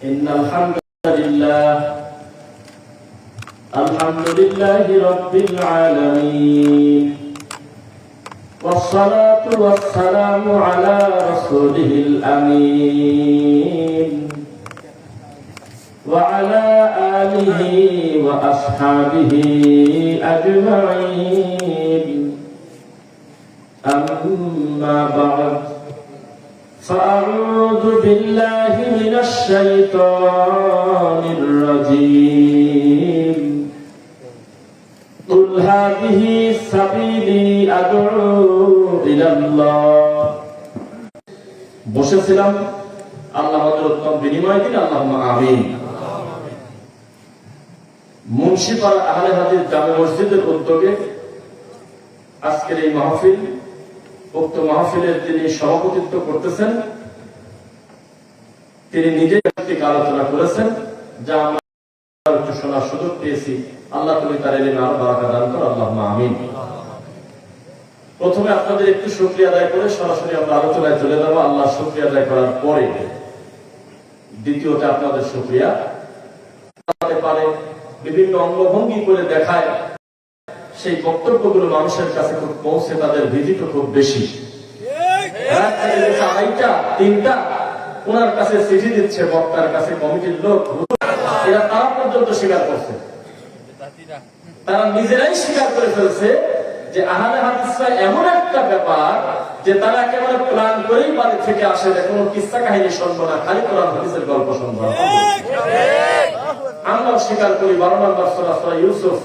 إن الحمد لله الحمد لله رب العالمين والصلاة والسلام على رسوله الأمين وعلى آله وأصحابه أجمعين أما بعد فأعوذ بالله من الشيطان الرجيم قل هذه سبيلي أدعو إلى الله বসেছিলাম আল্লাহ আমাদের উত্তম বিনিময় দিন আল্লাহ আমিন মুন্সিপাড়া আহলে হাদিস জামে মসজিদের উদ্যোগে আজকের এই মাহফিল উক্ত মাহফিলের যিনি সভাপতিত্ব করতেছেন, তিনি নিজে একটি আলোচনা করেছেন, যা আমরা একটু শোনার সুযোগ পেয়েছি। আল্লাহ তুমি তার এলিমে আরও বারাকা দান করো আল্লাহ আমিন। প্রথমে আপনাদের একটু শুক্রিয়া আদায় করে সরাসরি আমরা আলোচনায় চলে যাব। আল্লাহ শুক্রিয়া আদায় করার পরে দ্বিতীয়টা আপনাদের শুক্রিয়া। পারে বিভিন্ন অঙ্গভঙ্গি করে দেখায় সেই বক্তব্যগুলো মানুষের কাছে খুব পৌঁছে তাদের ভিজিটও খুব বেশি। আড়াইটা, তিনটা ওনার কাছে চিঠি দিচ্ছে, বক্তার কাছে কমিটির লোক এরা তারা পর্যন্ত স্বীকার করছে। তারা নিজেরাই স্বীকার করে ফেলছে যে আহারে হাদিসরা এমন একটা ব্যাপার যে তারা একেবারে প্ল্যান করেই বাড়ি থেকে আসে, যে কোনো কিস্তা কাহিনী শুনব না, খালি কোরআন হাদিসের গল্প শুনব আমরাও স্বীকার করি, বারো নম্বর সূরা সূরা ইউসুফ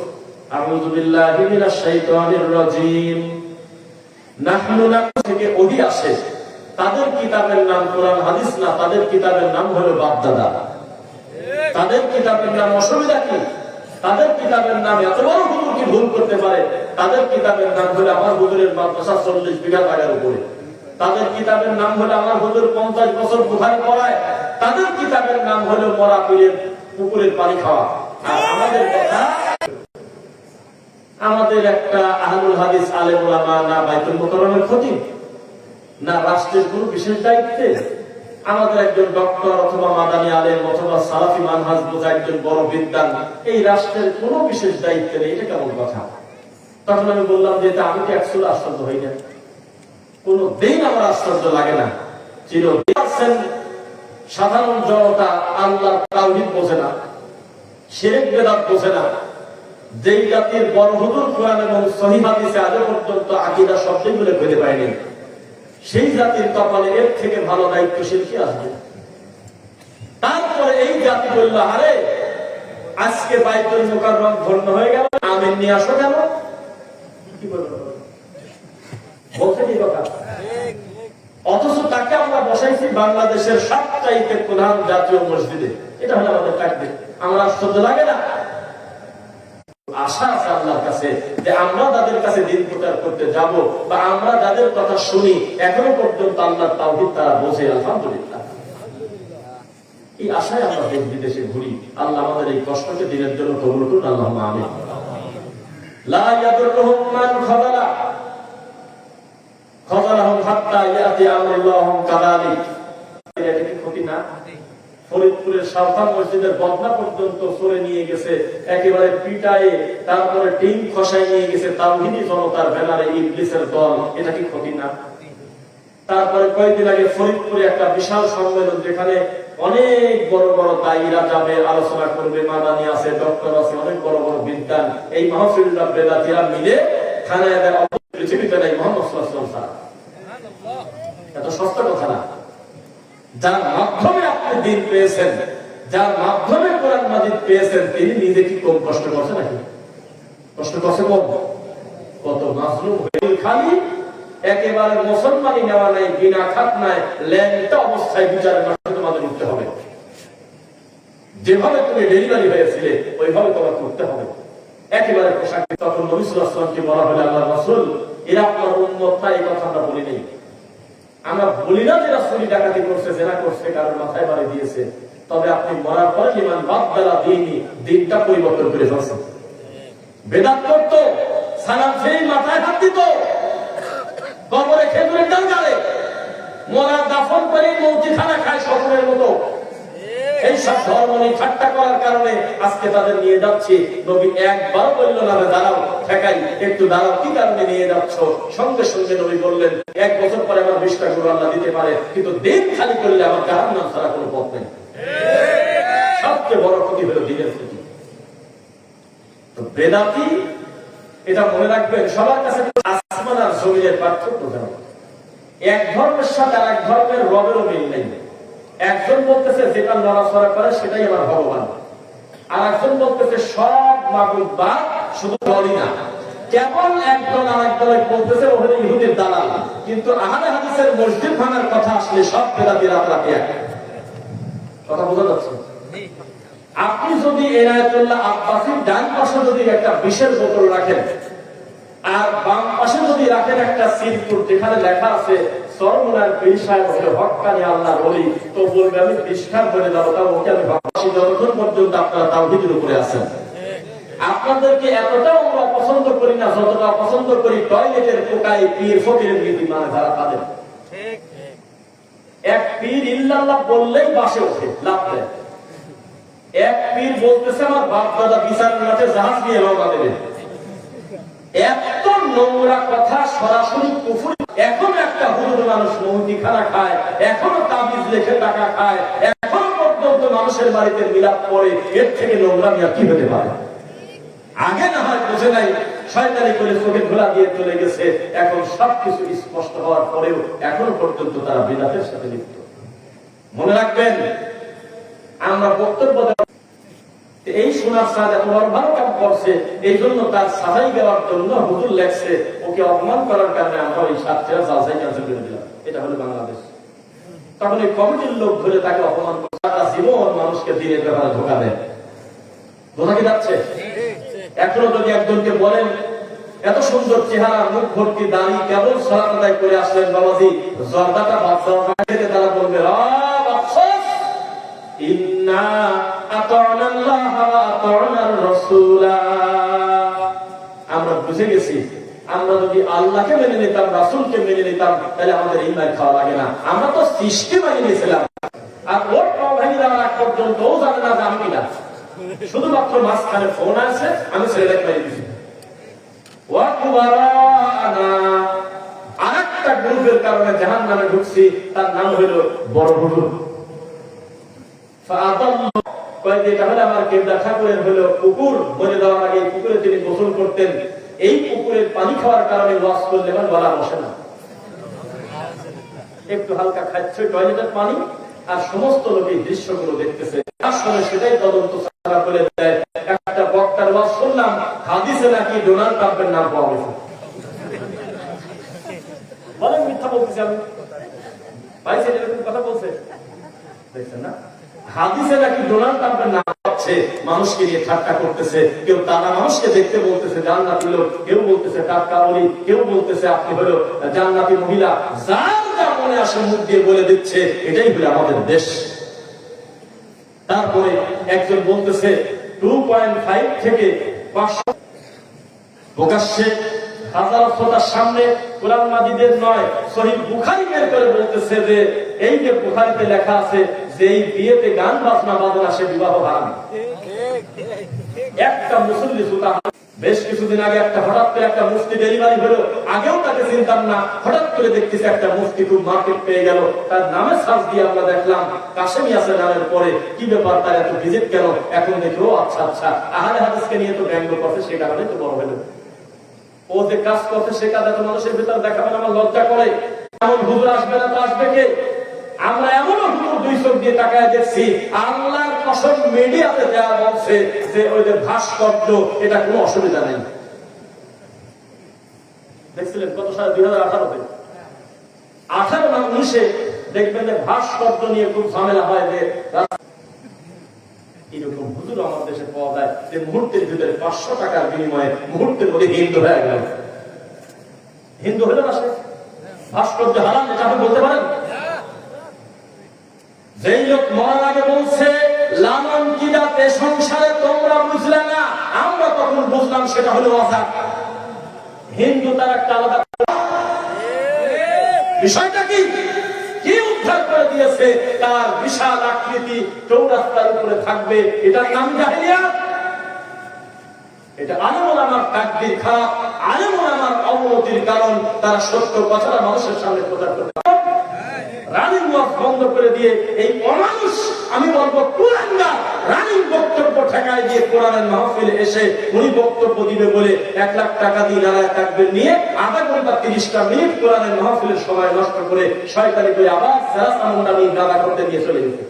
আউযু বিল্লাহি মিনাশ শাইতানির রাজীম। নাহনু থেকে ওহি আসে। তাদের কিতাবের নাম কোরআন, হাদিস না, তাদের কিতাবের নাম হলো বাপদাদা। তাদের কিতাবের নাম অসুবিধা কি? তাদের কিতাবের নাম এত বড় হুজুর কি ভুল করতে পারে? তাদের কিতাবের নাম হলো আমার হুজুরের মাদ্রাসা চল্লিশ বিঘা জায়গার উপরে। তাদের কিতাবের নাম হলো আমার হুজুর পঞ্চাশ বছর বুখারি পড়ায়। তাদের কিতাবের নাম হলো মরা পীরের পুকুরের পানি খাওয়া। আর আমাদের কথা আমাদের একটা আহলুল হাদিস আলেম ওলামা না বাইতুল মুকাররমের ক্ষতি না রাষ্ট্রের কোন বিশেষ দায়িত্বে, আমাদের একজন ডক্টর অথবা মাদানী আলেম অথবা সালাফি মানহাজ বোঝা একজন বড় বিদ্যান এই রাষ্ট্রের কোন বিশেষ দায়িত্ব নেই, এটা কেমন কথা? তখন আমি বললাম যে আমি কি একশো আশ্চর্য হই না। কোন দিন আমার আশ্চর্য লাগে না। চির আছেন সাধারণ জনতা আল্লাহ তাওহীদ বোঝে না, শিরক বেদাত বোঝে না। যেই জাতির বড় হুজুর কোরআন এবং পর্যন্ত আকীদা শব্দই বলে পায়নি, সেই জাতির কপালে এর থেকে ভালো দায়িত্বশীল কি আসবে? তারপরে এই জাতি বলল, আরে, আজকে বাইতুল ধন্য হয়ে গেল, আমিন নিয়ে আসো কেন? কি অথচ তাকে আমরা বসাইছি বাংলাদেশের সবচাইতে প্রধান জাতীয় মসজিদে, এটা হলো আমাদের আশ্চর্য লাগে না। আশা আছে আল্লাহর কাছে যে আমরা তাদের কাছে দিন প্রচার করতে যাব বা আমরা যাদের কথা শুনি, এখনও পর্যন্ত আল্লাহর তাওহীদ তারা বোঝে, আলহামদুলিল্লাহ। এই আশায় আমরা দেশ বিদেশে ঘুরি। আল্লাহ আমাদের এই কষ্টকে দিনের জন্য কবুল করুন আল্লাহ আমিন। লা ইয়াদুরুহুম মান খাযালা খাযালাহুম হাত্তা ইয়াতি আমরুল্লাহুম কাযালিক। এটা কি ক্ষতি না? ফরিদপুরের সাবধান মসজিদের বদনা পর্যন্ত সরে নিয়ে গেছে। একেবারে পিটায়ে, তারপরে টিম খসায় নিয়ে গেছে তাওহিদি জনতার ব্যানারে ইবলিসের দল। এটা কি ক্ষতি না? তারপরে কয়েকদিন আগে ফরিদপুরে একটা বিশাল সম্মেলন যেখানে অনেক বড় বড় দায়ীরা যাবে, আলোচনা করবে, মাদানি আছে, ডক্টর আছে, অনেক বড় বড় বিদ্যান এই মাহফিলরা বেদাতিরা মিলে থানায় দেয় পৃথিবীতে নাই, মোহাম্মদ এত সস্তা কথা না। যার মাধ্যমে দিন পেয়েছেন, যার মাধ্যমে কোরআন মাজিদ পেয়েছেন, তিনি নিজে কি কম কষ্ট করছে নাকি? কষ্ট করছে কম। কত মাসলুম হয়ে খালি, একেবারে মুসলমানি নেওয়া নাই, বিনা খাত নাই ল্যাংটা অবস্থায় বিচারের মাঠে তোমাদের উঠতে হবে। যেভাবে তুমি ডেলিভারি হয়েছিলে, ওইভাবে তোমাকে উঠতে হবে। একেবারে পোশাক তখন নবী সাল্লাল্লাহু বলা হলো, আল্লাহর রাসূল, এরা আপনার উম্মত এই কথা আমরা বলি নাই। আমরা বলি না যে রাসূলি ডাকাতি করছে, জেনা করছে কারোর মাথায় বাড়ি দিয়েছে। তবে আপনি মরার পরে ইমান বাদদালা দিনই দিনটা পরিবর্তন করে ফেলছেন। বেদাত করত সালাম সেই মাথায় হাত দিত, কবরে খেজুরের ডাল গালে মরা দাফন করে মৌচি খানা খায় সকলের মতো। এই সব ধর্ম নিয়ে ঠাট্টা করার কারণে আজকে তাদের নিয়ে যাচ্ছি। নবী একবার বলল, না দাঁড়াও, ঠেকাই, একটু দাঁড়াও, কি কারণে নিয়ে যাচ্ছ? সঙ্গে সঙ্গে নবী বললেন, এক বছর পরে আমার গুরু আল্লাহ দিতে পারে, কিন্তু দিন খালি করলে আমার জাহান নাম ছাড়া কোনো পথ নেই। সবচেয়ে বড় ক্ষতি হলো দিনের ক্ষতি। তো বেদাতি, এটা মনে রাখবেন, সবার কাছে আসমান আর জমিনের পার্থক্য জানো। এক ধর্মের সাথে আর এক ধর্মের রবেরও মিল নেই। একজন বলতেছে যেটা নড়াচড়া করে, সেটাই আমার ভগবান। আর একজন বলতেছে, সব মাগুদ বা শুধু দলই না। কেবল একজন আর একদলে বলতেছে, ওখানে ইহুদের দালাল। কিন্তু আহারে হাদিসের মসজিদ ভাঙার কথা আসলে সব বেদাতির আপনাকে এক। কথা বোঝা যাচ্ছে? আপনি যদি এনায়তুল্লাহ আব্বাসির ডান পাশে যদি একটা বিশেষ বোতল রাখেন আর বাম পাশে যদি রাখেন একটা সিরপুর যেখানে লেখা আছে, সরমুনার পীর সাহেব হলে হকানি আল্লাহ বলি। তো বলবে, আমি বিষ্ঠার বলে যাব তাও ওকে আমি ভাবছি যতক্ষণ পর্যন্ত আপনারা তাওহিদের উপরে আছেন। আপনাদেরকে এতটাও আমরা পছন্দ করি না, যতটা পছন্দ করি টয়লেটের পোকায় পীর, ফকিরের নীতি মানে যারা তাদের। এক পীর ইল্লাল্লাহ বললেই বাসে ওঠে, লাভ এক পীর বলতেছে, আমার বাপ দাদা বিচার মাঠে জাহাজ নিয়ে রওনা দেবে এত নোংরা কথা সরাসরি কুফুর এখন একটা হুজুর মানুষ খায়, এখনও তাবিজ লেখে টাকা খায়, এখনও পর্যন্ত মানুষের বাড়িতে মিলাপ এর থেকে নোংরা মিয়া কি হতে পারে? আগে না হয় বুঝে নাই, শয়তানি করে চোখে খোলা দিয়ে চলে গেছে, এখন সবকিছু স্পষ্ট হওয়ার পরেও এখনও পর্যন্ত তারা বিদাতের সাথে লিপ্ত। মনে রাখবেন, আমরা বক্তব্য এই সোনার সাজ এত ভালো কাম করছে। এই জন্য তার সাজাই দেওয়ার জন্য হুজুর লেখছে ওকে অপমান করার কারণে আমরা ওই সাতটা সাজাই ক্যান্সেল করে দিলাম। এটা হলো বাংলাদেশ। তখন এই কমিটির লোক ধরে তাকে অপমান করে সারা জীবন মানুষকে দিনের ব্যাপারে ধোকা দেয়। বোঝা কি যাচ্ছে? এখনও যদি একজনকে বলেন এত সুন্দর চেহারা মুখ ভর্তি দাড়ি কেবল সালাত আদায় করে আসলেন বাবাজি জর্দাটা বাদশাহ থেকে তারা বলবে "আ, বাদশাহ, ইন্না আমরা বুঝে গেছি, আমরা যদি আল্লাহকে মেনে নিতাম মেনে নিতাম, তাহলে আমাদের খাওয়া লাগে না। আমরা তো সৃষ্টি নিয়েছিলাম। আর ওর পর্যন্ত জানে না যে আমি শুধুমাত্র মাঝখানে ফোন আছে, আমি ঢুকছি, তার নাম হলো বড় হুজুর। আমার কেবলা ঠাকুরের হলো পুকুর মরে দেওয়ার আগে পুকুরে তিনি গোসল করতেন। এই পুকুরের পানি খাওয়ার কারণে ওয়াশ করলে আমার গলা বসে না। একটু হালকা খাচ্ছে, টয়লেটের পানি, আর সমস্ত লোক দৃশ্যগুলো দেখতেছে। আসলে সেটাই তদন্ত ছাড়া বলে দেয়। একটা বক্তার ওয়াজ শুনলাম, হাদিসে নাকি ডোনাল্ড ট্রাম্পের নাম পাওয়া গেছে বলেন মিথ্যা বলতেছি আমি। পাইছেন এরকম কথা বলছে? দেখছেন না? হাদিসে নাকি ডোনাল্ড ট্রাম্পের নাম পাচ্ছে মানুষকে নিয়ে ঠাট্টা করতেছে, কেউ তারা মানুষকে দেখতে বলতেছে কেউ বলতেছে টাটকা কেউ বলতেছে আপনি হলো জান্নাতি মহিলা, যার যা মনে আসে মুখ দিয়ে বলে দিচ্ছে, এটাই হলো আমাদের দেশ। তারপরে একজন বলতেছে টু পয়েন্ট ফাইভ থেকে পাঁচশো প্রকাশ্যে হাজার সামনে কোরআন মাজিদের নয় শহীদ বুখারি বের করে বলতেছে যে, এই যে বুখারিতে লেখা আছে যে এই বিয়েতে গান বাজনা বাজনা সে বিবাহ হারাম। একটা মুসল্লি সুতা বেশ কিছুদিন আগে একটা হঠাৎ করে একটা মুফতি ডেলিভারি হলো। আগেও তাকে চিনতাম না। হঠাৎ করে দেখতেছি একটা মুফতি খুব মার্কেট পেয়ে গেল। তার নামে সার্চ দিয়ে আমরা দেখলাম, কাশেমি আছে নামের পরে। কি ব্যাপার তার এত ভিজিট কেন? এখন দেখি ও আচ্ছা আচ্ছা আহারে হাদিসকে নিয়ে তো ব্যঙ্গ করছে, সে কারণে তো বড় হলো। ও যে কাজ করছে, সে কাজ এত মানুষের ভিতর দেখাবেন আমার লজ্জা করে। এমন হুজুর আসবে না তো আসবে কে? আমরা দেখছি আল্লাহর কসম মিডিয়াতে দেওয়া বলছে যে ওই যে ভাস্কর্য, এটা কোনো অসুবিধা দেখছিলেন কত দুই হাজার আঠারোতে? দেখবেন যে ভাস্কর্য নিয়ে খুব ঝামেলা হয় যে এরকম হুজুর আমার দেশে পাওয়া যায় যে মুহূর্তের পাঁচশো টাকার বিনিময়ে মুহূর্তের মধ্যে হিন্দু হয়ে গেল। হিন্দু হলে না সে? ভাস্কর্য আপনি বলতে পারেন? যেই লোক মরার আগে বলছে লালন কি সংসারে তোমরা বুঝলে না? আমরা তখন বুঝলাম সেটা হলো আজাদ হিন্দু তার একটা আলাদা বিষয়টা কি? কি উদ্ধার করে দিয়েছে? দিয়েছে তার বিশাল আকৃতি চৌরাস্তার উপরে থাকবে। এটার নাম জাহিলিয়াত এটা আলেমুল আমার তাকদির খারাপ। আলেমুল আমার অবনতির কারণ। তারা সত্য কথাটা মানুষের সামনে প্রচার করতে। রানিং ওয়াক বন্ধ করে দিয়ে এই অমানুষ আমি বলব কুরাঙ্গা রানিং বক্তব্য ঠেকায় দিয়ে কোরআনের মাহফিলে এসে উনি বক্তব্য দিবে বলে এক লাখ টাকা দিয়ে নারায় থাকবেন নিয়ে আধা ঘণ্টা তিরিশটা মিনিট কোরআনের মাহফিলের সময় নষ্ট করে শয়তানি করে আবার সেরা সামন্দামি দাদা করতে নিয়ে চলে গেছে।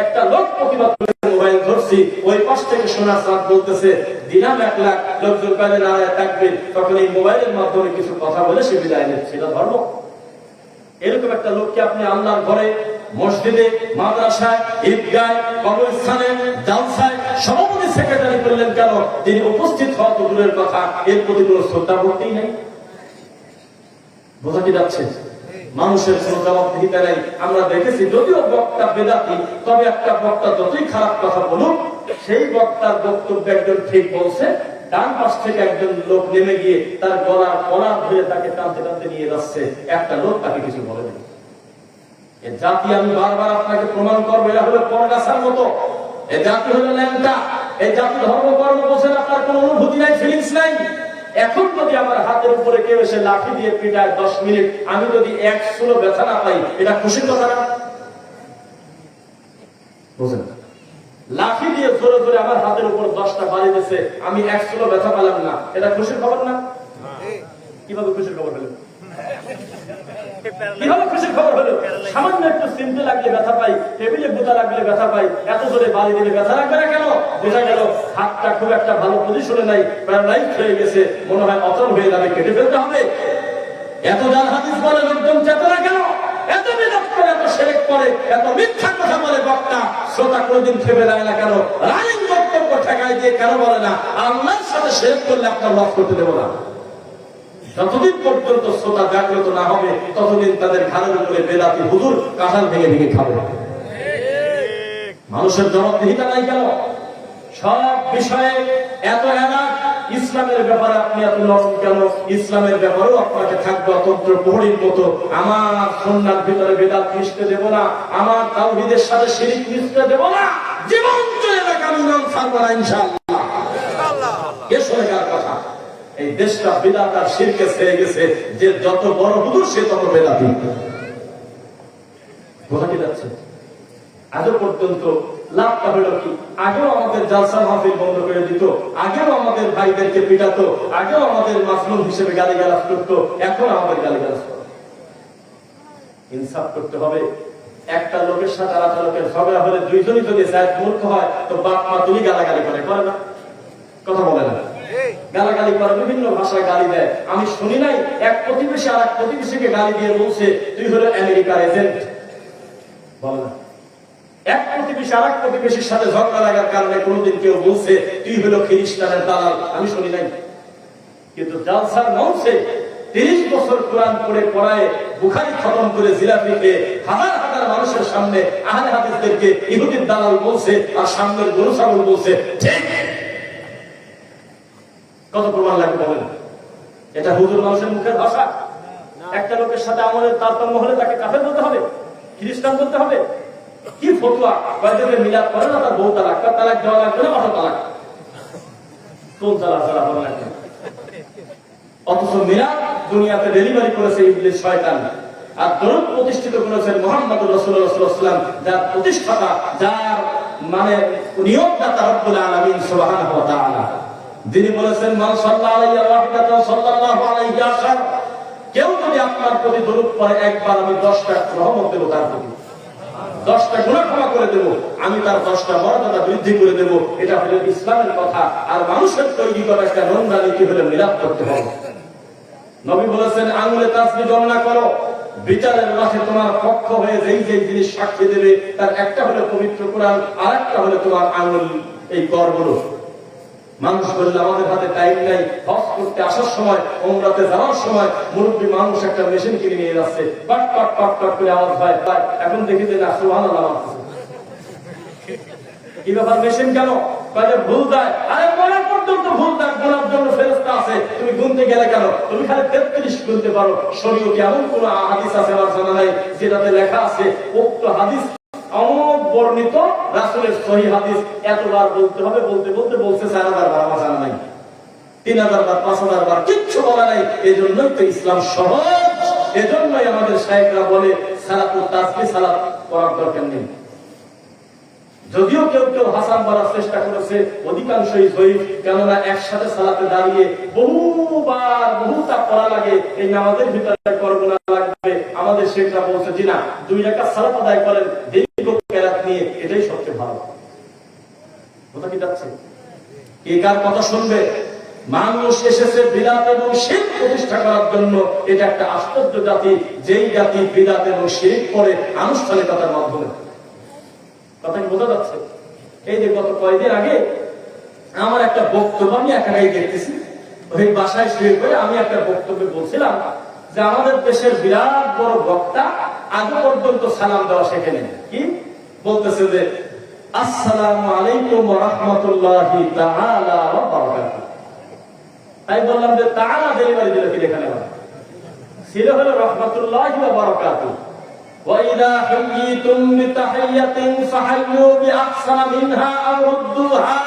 একটা লোক প্রতিবাদ মোবাইল ধরছি, ওই পাশ থেকে সোনার সাথ বলতেছে দিনাম এক লাখ, লোকজন কাজে নারায় থাকবেন তখন এই মোবাইলের মাধ্যমে কিছু কথা বলে সে বিদায় নিচ্ছে এটা ধর্ম। এরকম একটা লোককে আপনি আল্লাহর ঘরে, মসজিদে, মাদ্রাসায়, ঈদগায়, কবরস্থানে, জালসায়, সভাপতি সেক্রেটারি করলেন কেন? তিনি উপস্থিত হওয়া তো দূরের কথা, এর প্রতি কোনো শ্রদ্ধা ভক্তি নেই। বোঝা কি যাচ্ছে? মানুষের কোনো জবাবদিহিতা নেই। আমরা দেখেছি, যদিও বক্তা বেদাতি, তবে একটা বক্তা যতই খারাপ কথা বলুক, সেই বক্তার বক্তব্য একজন ঠিক বলছে ডান পাশ থেকে একজন লোক নেমে গিয়ে তার গলার কলার ধরে তাকে টানতে টানতে নিয়ে যাচ্ছে। একটা লোক তাকে কিছু বলে না এ জাতি আমি বারবার আপনাকে প্রমাণ করব, এরা হলো পরগাছার মতো। এ জাতি হলো ল্যাংটা। এই জাতি ধর্ম, কর্ম, বোঝেন, আপনার কোনো অনুভূতি নাই ফিলিংস নাই। এখন যদি আমার হাতের উপরে কেউ এসে লাঠি দিয়ে পিটায় দশ মিনিট, আমি যদি এক সুলো ব্যথা না পাই, এটা খুশির কথা না? বুঝেন লাঠি দিয়ে জোরে জোরে আমার হাতের উপর দশটা বাড়ি দিয়েছে আমি এক সুলো ব্যথা পেলাম না। এটা খুশির খবর না? কীভাবে খুশির খবর হলো? এত জোরে বাড়ি কেন? হাতটা খুব একটা ভালো গেছে, মনে হয় কেটে ফেলতে হবে। এত বলে লোকজন চেতনা কেন এত বিদাত করে এত সেরেক করে এত মিথ্যা কথা বলে বক্তা, শ্রোতা কোনোদিন থেমে যায় না কেন? রানিং বক্তব্য ঠেকায় দিয়ে কেন বলে না? আল্লাহর সাথে সেরেক করলে আপনার লস করতে দেবো না। যতদিন পর্যন্ত শ্রোতা জাগ্রত না হবে, ততদিন তাদের ঘাড়ের উপরে বেদাতি হুজুর কাঁঠাল ভেঙে ভেঙে খাবে। মানুষের জবাবদিহিতা নাই কেন? সব বিষয়ে এত এলাক ইসলামের ব্যাপারে আপনি এত নরম কেন? ইসলামের ব্যাপারেও আপনাকে থাকবে অতন্ত্র প্রহরীর মতো। আমার সন্ন্যার ভিতরে বেদাত মিশতে দেব না, আমার তাওহীদের সাথে শিরিক মিশতে দেব না। জীবন চলে যাক আমি নাম ছাড়বো না ইনশাআল্লাহ। কথা? এই দেশটা বিদাত আর শিরকে ছেড়ে গেছে, যে যত বড় হুজুর সে তত বেদাতি। বোঝা কি যাচ্ছে? আজও পর্যন্ত লাভটা হলো কি? আগেও আমাদের জালসা মাহফিল বন্ধ করে দিত আগেও আমাদের ভাইদেরকে পিটাতো আগেও আমাদের মাসলুম হিসেবে গালি গালাজ করতো এখন আমাদের গালি গালাজ ইনসাফ করতে হবে। একটা লোকের সাথে আর একটা লোকের ঝগড়া হলে দুইজনই যদি যায় মূর্খ হয় তো বাপ মা তুমি গালাগালি করে করে না। কথা বলে না। গালাগালি করে বিভিন্ন ভাষায় গালি দেয়। আমি শুনি নাই এক প্রতিবেশী আর এক প্রতিবেশীকে গালি দিয়ে বলছে তুই হলো আমেরিকার এজেন্ট। বলে না। এক প্রতিবেশী আর এক প্রতিবেশীর সাথে ঝগড়া লাগার কারণে কোনোদিন কেউ বলছে, তুই হলো খ্রিস্টানের দালাল। আমি শুনি নাই। কিন্তু জালসার মঞ্চে তিরিশ বছর কোরআন পড়ে পড়ায় বুখারি খতম করে জিলাপিকে হাজার হাজার মানুষের সামনে আহলে হাদিসদেরকে ইহুদির দালাল বলছে আর সামনের গরু ছাগল বলছে, ঠিক! কত প্রমাণ লাগবে বলেন? এটা হুজুর মানুষের মুখের ভাষা। একটা লোকের সাথে আমাদের তারতম্য হলে তাকে কাফের বলতে হবে, খ্রিস্টান বলতে হবে। কি ফতুয়া? কয়েকজনের মিলাদ করে না তার বউ তালাক? তার তালাক দেওয়া লাগবে না অটো তালাক? কোন তালাক তারা বলা লাগবে অথচ মিলাদ দুনিয়াতে ডেলিভারি করেছে ইবলিস শয়তান। আর দরুদ প্রতিষ্ঠিত করেছেন মোহাম্মদ রাসূলুল্লাহ যার প্রতিষ্ঠাতা, যার মানে নিয়োগদাতা রব্বুল আলামিন সুবহানাহু ওয়া তাআলা। যিনি বলেছেন, মান সাল্লাল্লাহু আলাইহি ওয়া সাল্লাল্লাহু কেউ যদি আপনার প্রতি দরুদ পড়ে, একবার আমি 10টা রহমত দেব তার প্রতি। দশটা গুণা ক্ষমা করে দেব, আমি তার দশটা মর্যাদা বৃদ্ধি করে দেব, এটা হলো ইসলামের কথা। আর মানুষের তৈরি করা একটা নোংরা নীতি হলে মিলাপ করতে হবে। নবী বলেছেন, আঙুলে তাসবি গণনা করো। বিচারের মাঠে তোমার পক্ষ হয়ে যেই যেই জিনিস সাক্ষী দেবে, তার একটা হলো পবিত্র কোরআন আর একটা হলো তোমার আঙুল, এই করগুলো মানুষ বললে, আমাদের হাতে টাইম নাই করতে আসার সময় ওমরাতে যাওয়ার সময় মুরব্বী মানুষ একটা মেশিন কিনে নিয়ে যাচ্ছে। পাট পাট পাট পাট করে আওয়াজ হয় হয়। এখন দেখি যে না, সুবহানাল্লাহ মারতেছে। কি ব্যাপার মেশিন কেন? কাজে ভুল যায়। আরে, মরার পর্যন্ত ভুল দাগ গোনার জন্য ফেরস্তা আছে। তুমি গুনতে গেলে কেন? তুমি খালি তেত্রিশ গুনতে পারো। শরীয় কি এমন কোন হাদিস আছে আমার জানা নাই, যেটাতে লেখা আছে, উক্ত হাদিস অবর্ণিত রাসুলের সহি হাদিস। এতবার বলতে হবে, বলতে বলতে বলছে বার, আমার জানা নাই। তিন হাজার বার, পাঁচ হাজার বার, কিচ্ছু বলা নাই। এই জন্যই তো ইসলাম সহজ। এজন্যই আমাদের সাহেবরা বলে সালাতুল তাসবি সালাত করার দরকার নেই। যদিও কেউ কেউ হাসান বলার চেষ্টা করেছে, অধিকাংশই জয়ীফ, কেননা একসাথে সালাতে দাঁড়িয়ে বহুবার বহুটা পড়া লাগে। এই নামাজের ভিতরে করব না লাগবে। আমাদের শেখরা বলছে, জি না, দুই টাকা সালাত আদায় করেন, দীর্ঘ কেরাত নিয়ে। এটাই সবচেয়ে ভালো। কথা কি যাচ্ছে? কে কার কথা শুনবে? মানুষ এসেছে বিরাট এবং শিখ প্রতিষ্ঠা করার জন্য। এটা একটা আশ্চর্য জাতি, যেই জাতি বিরাট এবং শিখ করে আনুষ্ঠানিকতার মাধ্যমে। কথা বোঝা যাচ্ছে? এই যে গত কয়েকদিন আগে আমার একটা বক্তব্য আমি একাই দেখতেছি। ওই বাসায় শুয়ে করে আমি একটা বক্তব্য বলছিলাম যে আমাদের দেশের বিরাট বড় বক্তা আজ পর্যন্ত সালাম দেওয়া শেখে নেই। কি? বলতেছে যে, আসসালামু আলাইকুম রাহমাতুল্লাহি তাআলা ওয়া তাই বললাম যে তাআলা ডেলিভারি দিল কি লেখা নেওয়া ছিল হলো রহমাতুল্লাহি ওয়া বারাকাতুহু وإذا حييتم بتحية فحيوا بأحسن منها أو ردوها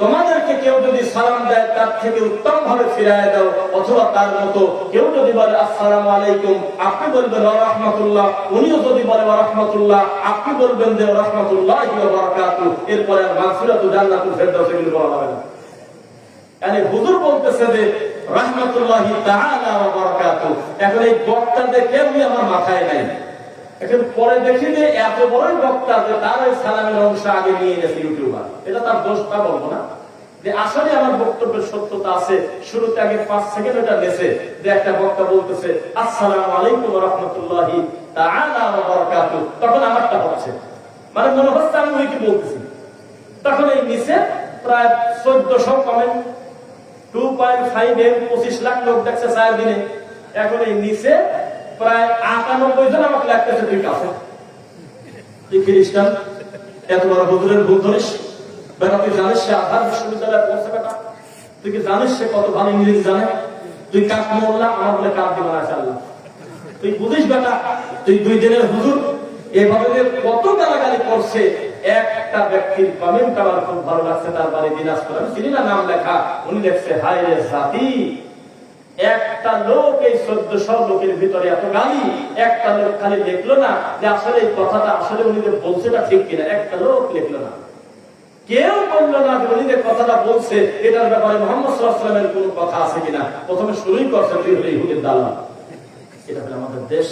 তোমাদেরকে কেউ যদি সালাম দেয় তার থেকে উত্তম ভাবে ফিরায় দাও অথবা তার মতো কেউ যদি বলে আসসালামু আলাইকুম আপনি বলবেন ওয়া রাহমাতুল্লাহ উনিও যদি বলে ওয়া রাহমাতুল্লাহ আপনি বলবেন যে ওয়া রাহমাতুল্লাহি ওয়া বারাকাতুহু এরপরে আর মাগফিরাতু জান্নাতুল ফেরদাউস এগুলো বলা হবে না মানে হুজুর বলতেছে যে, রাহমাতুল্লাহি তাআলা ওয়া বারাকাতুহু। এখন এই বক্তাদের কেউই আমার মাথায় নাই? এখন পরে দেখি যে এত বড়ই বক্তা যে তার ওই সালামের অংশ আগে নিয়ে গেছে ইউটিউবার। এটা তার দোষটা বলব না। যে আসলে আমার বক্তব্যের সত্যতা আছে, শুরুতে আগে পাঁচ সেকেন্ড ওটা গেছে, যে একটা বক্তা বলতেছে, আসসালামু আলাইকুম রাহমাতুল্লাহি তাআলা ওয়া বারাকাতুহু। তখন আমারটা হচ্ছে। মানে মনে হচ্ছে আমি কি বলতেছি। তখন এই নিচে প্রায় চোদ্দশো কমেন্ট টু পয়েন্ট ফাইভ পঁচিশ লাখ লোক দেখছে চার দিনে। এখন এই নিচে প্রায় আটানব্বই জন আমাকে লাগতেছে খ্রিস্টান? এত বড় ভুল ধরিস? তুই জানিস সে আধার তুই কি জানিস সে কত ভালো ইংরেজি জানে? তুই কাক মোল্লা, আমার বলে কাক না তুই বুঝিস বেটা, তুই দুই দিনের হুজুর, এভাবে কত গালাগালি করছে একটা ব্যক্তির কমেন্ট আমার খুব ভালো লাগছে, তার বাড়ি দিনাজপুর। আমি চিনি না নাম লেখা, উনি লেখছে, হায় রে জাতি, একটা লোক এই চোদ্দশো লোকের ভিতরে এত গালি, একটা লোক খালি দেখল না যে আসলে এই কথাটা আসলে উনি যে বলছে না ঠিক কিনা, একটা লোক লিখলো না। কেউ বলল না উনি যে কথাটা বলছে, এটার ব্যাপারে মোহাম্মদ সাল্লামের কোন কথা আছে কিনা। প্রথমে শুরুই করছে, তুই হলে ইহুদের দালাল। এটা হলো আমাদের দেশ।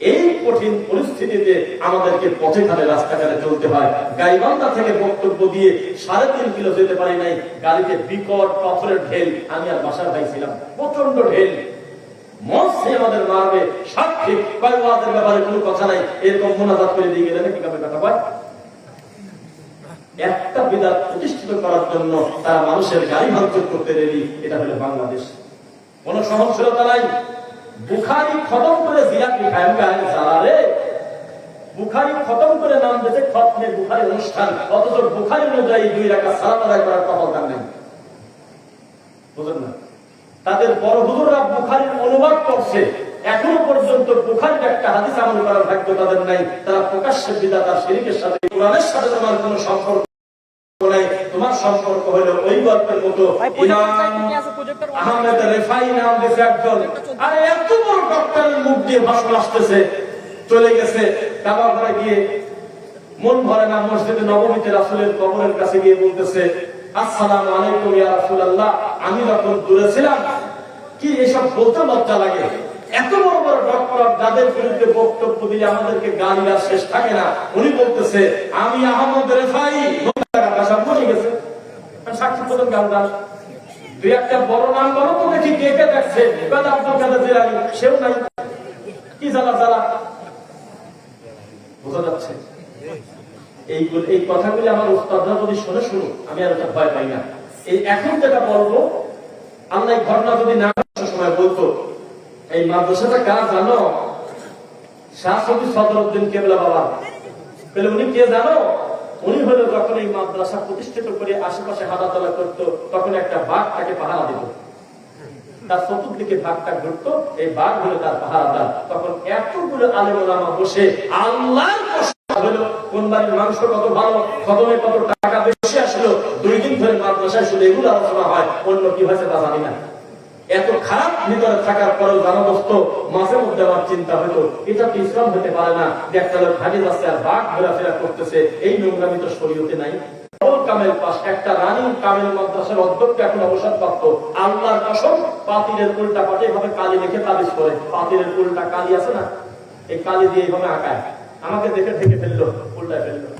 এই কঠিন পরিস্থিতিতে আমাদেরকে পথে ঘাটে, রাস্তাঘাটে চলতে হয়। গাইবান্ধা থেকে বক্তব্য দিয়ে সাড়ে তিন কিলো যেতে পারি নাই। গাড়িতে বিকট পাথরের ঢেল, আমি আর বাসার ভাই ছিলাম। প্রচণ্ড ঢেল। বাংলাদেশ। কোন সহনশীলতা নাই। বুখারি খতম করে জিয়াত লিখায় গায়ে রে বুখারি খতম করে নাম দিয়েছে খতমে বুখারি অনুষ্ঠান। অথচ বুখারি অনুযায়ী দুই রাখা সালাত আদায় করার কপাল তার নেই। বুঝলেন না? তাদের বড় হুজুররা বুখারির অনুবাদ করছে। এখনও পর্যন্ত বুখারির একটা হাদিস আমল করার ভাগ্য তাদের নাই। তারা প্রকাশ্যে বিদা তার শরীরের সাথে কোরআনের সাথে তোমার কোনো সম্পর্ক তোমার সম্পর্ক হলো ওই গল্পের মতো। আহমেদ রেফাই নাম দিয়েছে একজন। আরে এত বড় ডক্টরের মুখ দিয়ে ভাষণ আসতেছে। চলে গেছে কাবা ঘরে গিয়ে মন ভরে না মসজিদে নবমীতে রাসুলের কবরের কাছে গিয়ে বলতেছে আসসালাম আলাইকুম ইয়া রাসূলুল্লাহ আমি যখন দূরে ছিলাম কি এসব বলতে লজ্জা লাগে? এত বড় বড় ডক্টর যাদের বিরুদ্ধে বক্তব্য দিলে আমাদেরকে গালি আর শেষ থাকে না। উনি বলতেছে আমি আহমদ রেফাই। প্রদান গাল গাল দুই একটা বড় নাম বলো তো দেখি কে কে দেখছে বেদ আব্দুল কাদের জিলানি, সেও নাই। কি জ্বালা জ্বালা? বোঝা যাচ্ছে। এইগুলো এই কথাগুলি আমার উস্তাদরা যদি শুনে শুনুক, আমি আর ওটা ভয় পাই না। এই এখন যেটা বলব, আল্লাহ এই ঘটনা যদি না সময় বলতো, এই মাদ্রাসাটা কার জানো? শাহ সফি সদরউদ্দিন কেবলা বাবা। বলে উনি কে জানো? উনি হলো যখন এই মাদ্রাসা প্রতিষ্ঠিত করে আশেপাশে হাদাতলা করতো, তখন একটা বাঘ তাকে পাহারা দিত। তার চতুর্দিকে বাঘটা ঘুরতো, এই বাঘ হলো তার পাহারাদার তখন এতগুলো আলেম ওলামা বসে মাংস কত ভালো কত টাকা বেশি আসলো, দুই দিন ধরে মাদ্রাসায় শুধু এগুলো আলোচনা হয়, অন্য কি হয়েছে তা জানি না। এত খারাপ ভিতরে থাকার পরেও জানা জানাবস্ত মাঝে মধ্যে আমার চিন্তা হতো এটা তো ইসলাম হতে পারে না? যে একটা লোক হাজি যাচ্ছে আর বাঘ ঘোরাফেরা করতেছে, এই নোংরামি তো শরীয়তে নাই। পাতিলের এভাবে কালি তাবিজ করে। পাতিলের কালি আছে না? এই কালি দিয়ে এইভাবে আঁকায়। আমাকে দেখে থেকে ফেলল, উল্টায় ফেলল।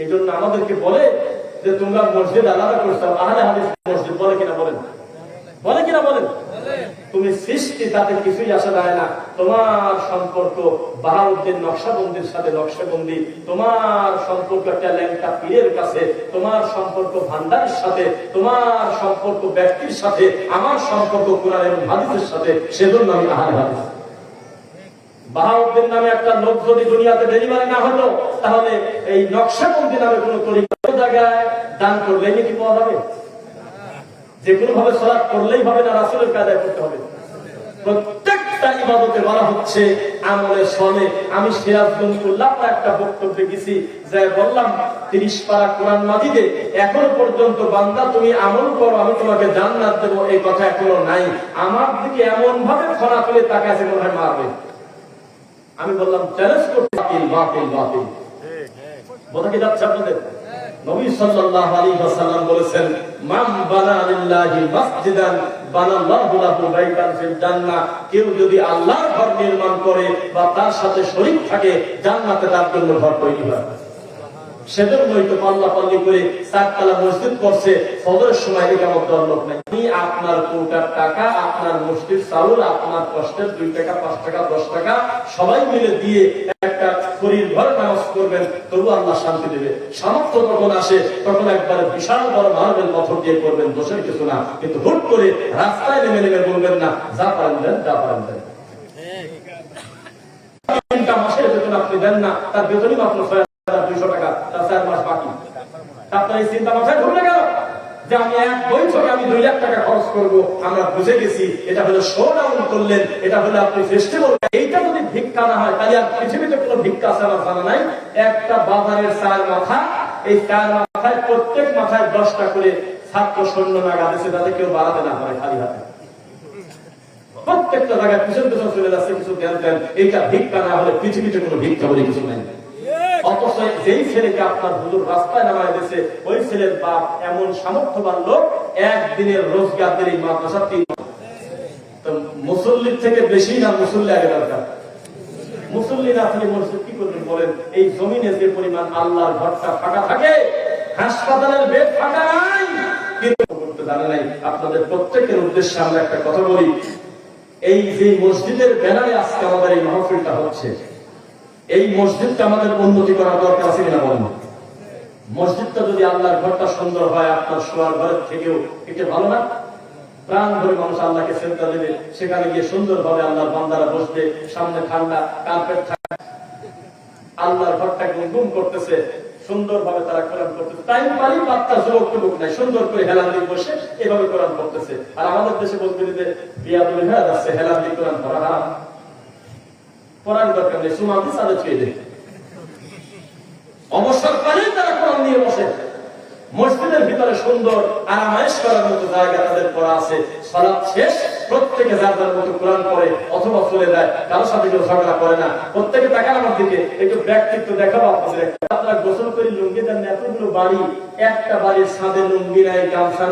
এই আমাদেরকে বলে যে তোমরা মসজিদ আলাদা করছ আহলে হাদিস মসজিদ বলে কিনা বলেন? বলে কিনা বলেন? তুমি সৃষ্টি, তাতে কিছুই আসা যায় না। তোমার সম্পর্ক বাহাউদ্দিন নকশাবন্দির সাথে নকশাবন্দি, তোমার সম্পর্ক একটা ল্যাংটা পীরের কাছে, তোমার সম্পর্ক ভান্ডারের সাথে, তোমার সম্পর্ক ব্যক্তির সাথে, আমার সম্পর্ক কোরআন হাদিসের সাথে, সেজন্য আমি আহার হাদিস। বাহাউদ্দিন নামে একটা লোক যদি দুনিয়াতে ডেলিভারি না হতো তাহলে এই নকশাবন্দি নামে কোন তরিকা জায়গায় দান করলে কি পাওয়া যাবে? যে কোনো ভাবে সলাপ করলেই হবে না, রাসুলের কায়দায় করতে হবে। প্রত্যেকটা ইবাদতে বলা হচ্ছে আমলে সলে আমি সিরাজগঞ্জুল্লাহ একটা বক্তব্যে গেছি, যে বললাম, তিরিশ পারা কোরআন মাজিদে, এখন পর্যন্ত বান্দা তুমি আমল করো, আমি তোমাকে জান্নাত দেবো, এই কথা এখনও নাই। আমার দিকে এমন ভাবে খনা তুলে তাকে আছে মনে হয় মারবে। আমি বললাম চ্যালেঞ্জ করতে বাতিল বাতিল বাতিল। বোঝা কি যাচ্ছে আপনাদের? নবী সাল্লাল্লাহু আলাইহি ওয়াসাল্লাম বলেছেন, মান বানা লিল্লাহি মাসজিদান বানাল্লাহু লাহু বাইতান ফিল জান্নাহ। কেউ যদি আল্লাহর ঘর নির্মাণ করে বা তার সাথে শরীক থাকে, জান্নাতে তার জন্য ঘর তৈরি হয়। পাল্লা পাল্লি করে চারতলা মসজিদ করছে সময় লোক নাই। আপনি আপনার কোটার টাকা, আপনার মসজিদ আপনার কষ্টের দুই টাকা, পাঁচ টাকা, দশ টাকা, সবাই মিলে দিয়ে একটা শরীর নামাজ করবেন তবু আল্লাহ শান্তি দেবে। সামর্থ্য তখন আসে, তখন একবারে বিশাল বড় মার্বেল পাথর দিয়ে করবেন দোষের কিছু না। কিন্তু হুট করে রাস্তায় নেমে নেমে বলবেন না, যা পারেন দেন, যা পারেন দেন। তিনটা মাসের বেতন আপনি দেন না, তার বেতনই মাত্র ছয় হাজার দুইশো টাকা। চার মাস বাকি। এই চিন্তা মাথায় ঢুকলে গেল যে আমি এক বৈঠকে আমি দুই লাখ টাকা খরচ করব। আমরা বুঝে গেছি এটা হলো শো ডাউন করলেন, এটা হলো আপনি ফেস্টিভ্যাল এইটা যদি ভিক্ষা না হয়, তাহলে আর পৃথিবীতে কোনো ভিক্ষা আছে আমার জানা নাই। একটা বাজারের চার মাথা, এই চার মাথায়, প্রত্যেক মাথায় দশটা করে ছাত্র সৈন্য নাগা দিচ্ছে যাতে কেউ বাড়াতে না পারে খালি হাতে। প্রত্যেকটা জায়গায় পিছন পিছন চলে যাচ্ছে কিছু জ্ঞান দেন এইটা ভিক্ষা না হলে পৃথিবীতে কোনো ভিক্ষা বলে কিছু নাই। অথচ যেই ছেলেকে আপনার হুজুর রাস্তায় নামায় দিয়েছে, ওই ছেলের বাপ এমন সামর্থ্যবান লোক, একদিনের রোজগার দিয়ে এই মাদ্রাসা তিন মুসল্লির থেকে বেশি না মুসল্লি আগে দরকার? মুসল্লি না থাকলে মসজিদ কি করবেন বলেন? এই জমিনে যে পরিমাণ আল্লাহর ঘরটা ফাঁকা থাকে, হাসপাতালের বেড ফাঁকা নাই করতে জানে নাই। আপনাদের প্রত্যেকের উদ্দেশ্যে আমরা একটা কথা বলি। এই যে মসজিদের ব্যানারে আজকে আমাদের এই মাহফিলটা হচ্ছে এই মসজিদটা আমাদের উন্নতি করার দরকার আছে কিনা বলেন? মসজিদটা যদি আল্লাহর ঘরটা সুন্দর হয়, আপনার শোয়ার ঘরের থেকেও এটা ভালো না? প্রাণ ভরে মানুষ আল্লাহকে চিন্তা দেবে, সেখানে গিয়ে সুন্দর ভাবে আল্লাহর বান্দারা বসবে, সামনে ঠান্ডা কার্পেট থাকবে আল্লাহর ঘরটা গুম করতেছে সুন্দর ভাবে তারা কোরআন করতেছে টাইম পারি বাচ্চা যুবক টুবুক নাই, সুন্দর করে হেলান দিয়ে বসে এভাবে কোরআন করতেছে আর আমাদের দেশে বলতে যে বিয়া দুই হেলান দিয়ে কোরআন করা হারাম। কোরআন দরকার নেই দেয় অবসর কালেই তারা কোরআন নিয়ে বসে। মসজিদের ভিতরে সুন্দর আরামায়েশ করার মতো জায়গা তাদের আছে। সালাত শেষ, প্রত্যেকে যার যার মতো কোরআন অথবা চলে যায় কারোর সাথে কেউ ঝগড়া করে না। প্রত্যেকে তাকান আমার দিকে, একটু ব্যক্তিত্ব দেখাবো আপনাদের। আপনারা গোসল লুঙ্গি দেন এতগুলো বাড়ি, একটা বাড়ির সাদে লুঙ্গি নাই গামছা